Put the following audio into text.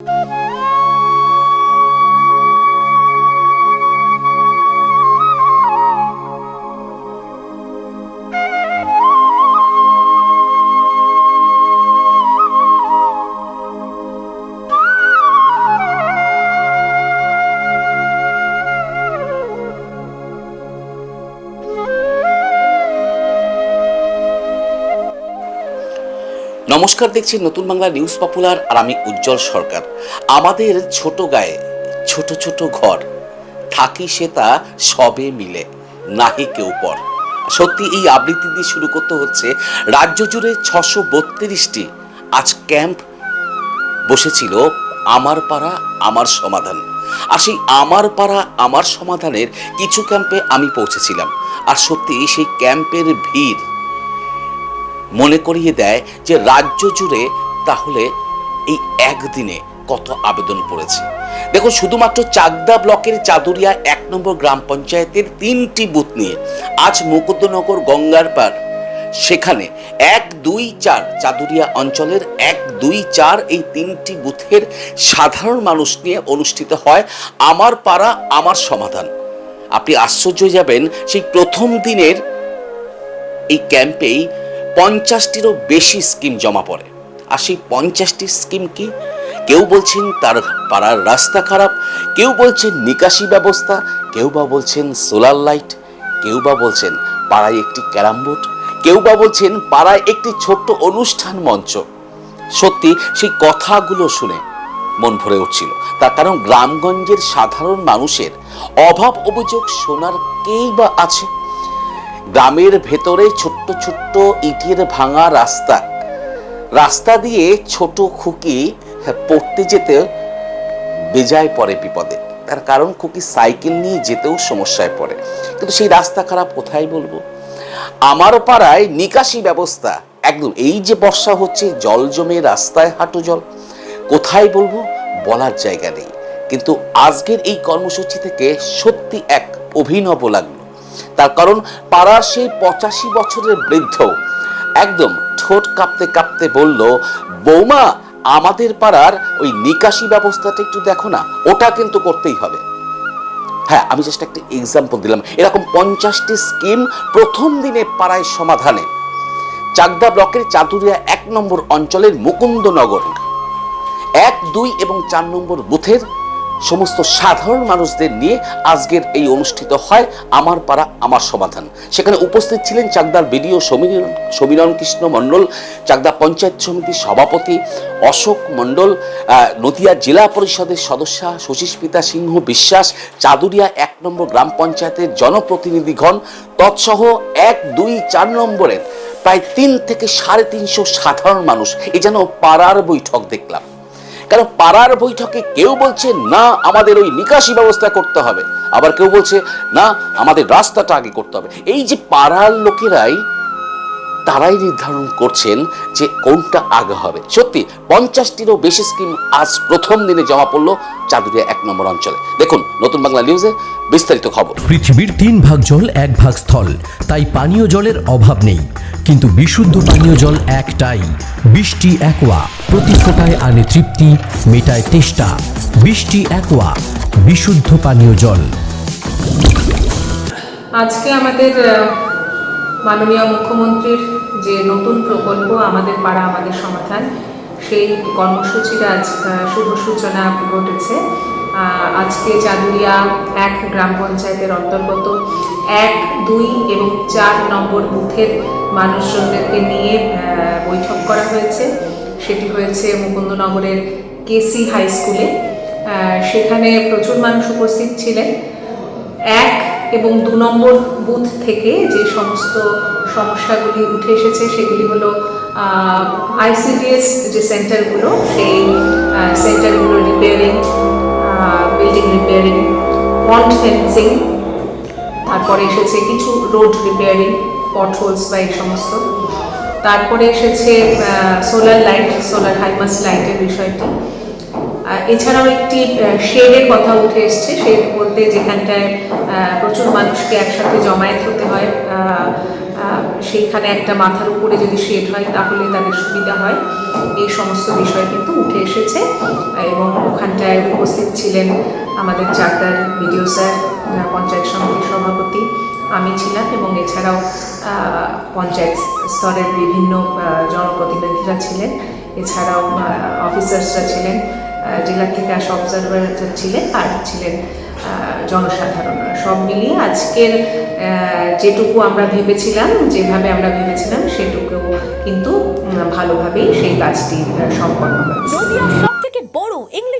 you নমস্কার, দেখছি নতুন বাংলা নিউজ পপুলার আর আমি উজ্জ্বল সরকার। আমাদের ছোট গায়ে ছোট ছোট ঘর, থাকি সে তা সবে মিলে, নাহি কেউ পর। সত্যি, এই আবৃত্তি দিয়ে শুরু করতে হচ্ছে রাজ্য জুড়ে ছশো বত্রিশটি আজ ক্যাম্প বসেছিল আমার পাড়া, আমার সমাধান। আর সেই আমার পাড়া, আমার সমাধানের কিছু ক্যাম্পে আমি পৌঁছেছিলাম। আর সত্যি, সেই ক্যাম্পের ভিড় মনে করিয়ে দেয় যে রাজ্য জুড়ে তাহলে এই একদিনে কত আবেদন পড়েছে। দেখো, শুধুমাত্র চাকদা ব্লকের চাদুরিয়া এক নম্বর গ্রাম পঞ্চায়েতের তিনটি বুথ নিয়ে আজ মুকুন্দনগর গঙ্গার পার সেখানে এক দুই চার চাদুরিয়া অঞ্চলের এক দুই চার এই তিনটি বুথের সাধারণ মানুষ নিয়ে অনুষ্ঠিত হয় আমার পাড়া, আমার সমাধান। আপনি আশ্চর্য যাবেন, সেই প্রথম দিনের এই ক্যাম্পেই পঞ্চাশটিরও বেশি স্কিম জমা পড়ে। আর সেই পঞ্চাশটি স্কিম কি? কেউ বলছেন তার পাড়ার রাস্তা খারাপ, কেউ বলছেন নিকাশি ব্যবস্থা, কেউ বা বলছেন সোলার লাইট, কেউ বা বলছেন পাড়ায় একটি ক্যারাম বোর্ড, কেউ বা বলছেন পাড়ায় একটি ছোট্ট অনুষ্ঠান মঞ্চ। সত্যি সেই কথাগুলো শুনে মন ভরে উঠছিল। তার কারণ গ্রামগঞ্জের সাধারণ মানুষের অভাব অভিযোগ শোনার কেই বা আছে? গ্রামের ভেতরে ছোট্ট ছোট্ট ইটের ভাঙা রাস্তা। রাস্তা দিয়ে ছোট খুকি পড়তে যেতে বেজায় পড়ে বিপদে। তার কারণ খুকি সাইকেল নিয়ে যেতেও সমস্যায় পড়ে। কিন্তু সেই রাস্তা খারাপ কোথায় বলব? আমার পাড়ায় নিকাশি ব্যবস্থা। একদম এই যে বর্ষা হচ্ছে, জল জমে রাস্তায় হাঁটু জল। কোথায় বলব? বলার জায়গা নেই। কিন্তু আজকের এই কর্মসূচি থেকে সত্যি এক অভিনব লাগল। তার কারণ পাড়ার সেই পঁচাশি বছরের বৃদ্ধ। একদম ঠোঁট কাঁপতে কাঁপতে বলল, বৌমা, আমাদের পাড়ার ওই নিকাশি ব্যবস্থাটা একটু দেখো না, ওটা কিন্তু করতেই হবে। হ্যাঁ আমি জাস্ট একটা এক্সাম্পল দিলাম। এরকম পঞ্চাশটি স্কিম প্রথম দিনে পাড়ায় সমাধানে। চাকদা ব্লকের চাতুরিয়া এক নম্বর অঞ্চলের মুকুন্দনগর। এক, দুই এবং চার নম্বর বুথের সমস্ত সাধারণ মানুষদের নিয়ে আজকের এই অনুষ্ঠিত হয় আমার পাড়া, আমার সমাধান। সেখানে উপস্থিত ছিলেন চাকদার বিডিও সমীরণ কৃষ্ণ মণ্ডল, চাকদা পঞ্চায়েত সমিতির সভাপতি অশোক মণ্ডল নদিয়া জেলা পরিষদের সদস্যা সুচিস্মিতা সিংহ বিশ্বাস, চাদুরিয়া এক নম্বর গ্রাম পঞ্চায়েতের জনপ্রতিনিধিগণ, তৎসহ এক, দুই, চার নম্বরের প্রায় তিন থেকে সাড়ে তিনশো সাধারণ মানুষ এ যেন পাড়ার বৈঠক দেখলাম। কারণ পাড়ার বৈঠকে কেউ বলছে, না, আমাদের ওই নিকাশি ব্যবস্থা করতে হবে। আবার কেউ বলছে, না, আমাদের রাস্তাটা আগে করতে হবে। এই যে পাড়ার লোকেরাই, তারাই নির্ধারণ করছেন যে কোনটা আগে হবে। সত্যি, পঞ্চাশটিরও বেশি স্কিম আজ প্রথম দিনে জমা পড়ল চাঁদুরিয়া এক নম্বর অঞ্চলে। দেখুন নতুন বাংলা নিউজে বিস্তারিত খবর। পৃথিবীর তিন ভাগ জল, এক ভাগ স্থল। তাই পানীয় জলের অভাব নেই। কিন্তু বিশুদ্ধ পানীয় জল একটাই, বৃষ্টি একোয়া। প্রতি ফোটায় আনে তৃপ্তি, মেটায় তেষ্টা বৃষ্টি একোয়া, বিশুদ্ধ পানীয় জল। আজকে আমাদের মাননীয় মুখ্যমন্ত্রীর যে নতুন প্রকল্প আমাদের পাড়া আমাদের সমাধান, সেই কর্মসূচির আজ শুভ সূচনা ঘটেছে। আজকে চাদুরিয়া এক গ্রাম পঞ্চায়েতের অন্তর্গত এক, দুই এবং চার নম্বর বুথের মানুষজনদেরকে নিয়ে বৈঠক করা হয়েছে। সেটি হয়েছে মুকুন্দনগরের কেসি হাই স্কুলে। সেখানে প্রচুর মানুষ উপস্থিত ছিলেন। এক এবং দু নম্বর বুথ থেকে যে সমস্ত সমস্যাগুলি উঠে এসেছে, সেগুলি হলো আইসিডিএস যে সেন্টারগুলো, সেই সেন্টারগুলো repairing building repairing pond fencing তারপরে এসেছে কিছু রোড রিপেয়ারিং পটহোলস বা এই সমস্ত। তারপরে এসেছে সোলার লাইট সোলার হাইমাস লাইটের বিষয়টি। এছাড়াও একটি শেডের কথা উঠে এসছে শেড বলতে যেখানটায় প্রচুর মানুষকে একসাথে জমায়েত হতে হয় সেইখানে একটা মাথার উপরে যদি শেড হয়, তাহলে তাদের সুবিধা হয়। এই সমস্ত বিষয় কিন্তু উঠে এসেছে। এবং ওখানটায় উপস্থিত ছিলেন আমাদের চাকদার বিডিও স্যার পঞ্চায়েত সমিতির সভাপতি আমি ছিলাম এবং এছাড়াও পঞ্চায়েত স্তরের বিভিন্ন জনপ্রতিনিধিরা ছিলেন। এছাড়াও অফিসার্সরা ছিলেন জেলা থেকে আসা অবজারভার ছিলেন আর ছিলেন আহ, জনসাধারণ সব মিলিয়ে আজকের যেটুকু আমরা ভেবেছিলাম যেভাবে আমরা ভেবেছিলাম সেটুকু কিন্তু ভালোভাবেই সেই কাজটি সম্পন্ন হয়েছে।